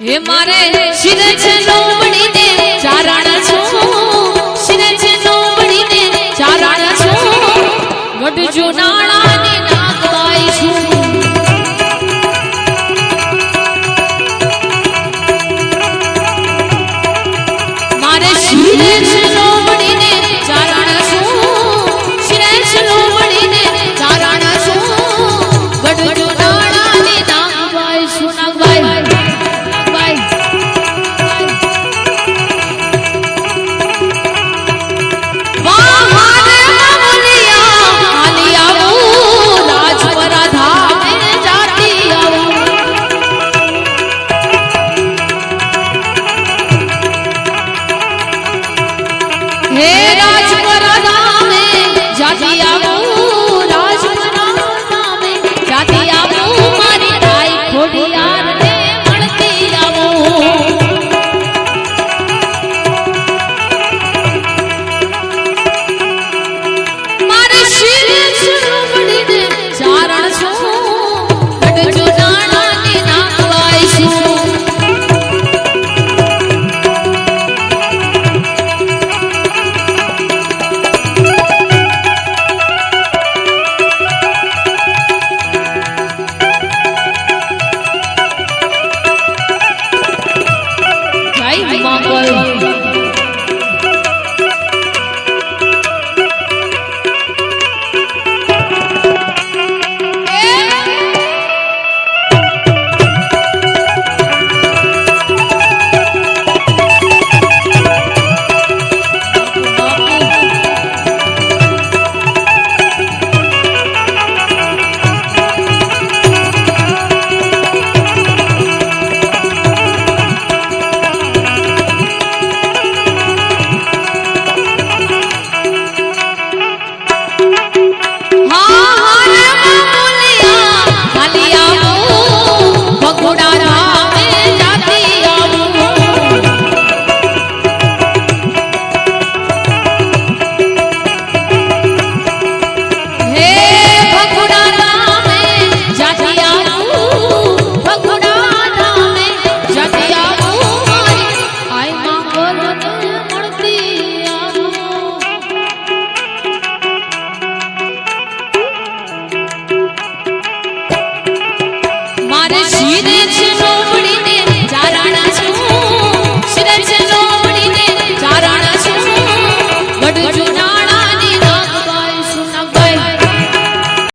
હે મારે શિર છે દે. ચારણ Ele há de Bye. இது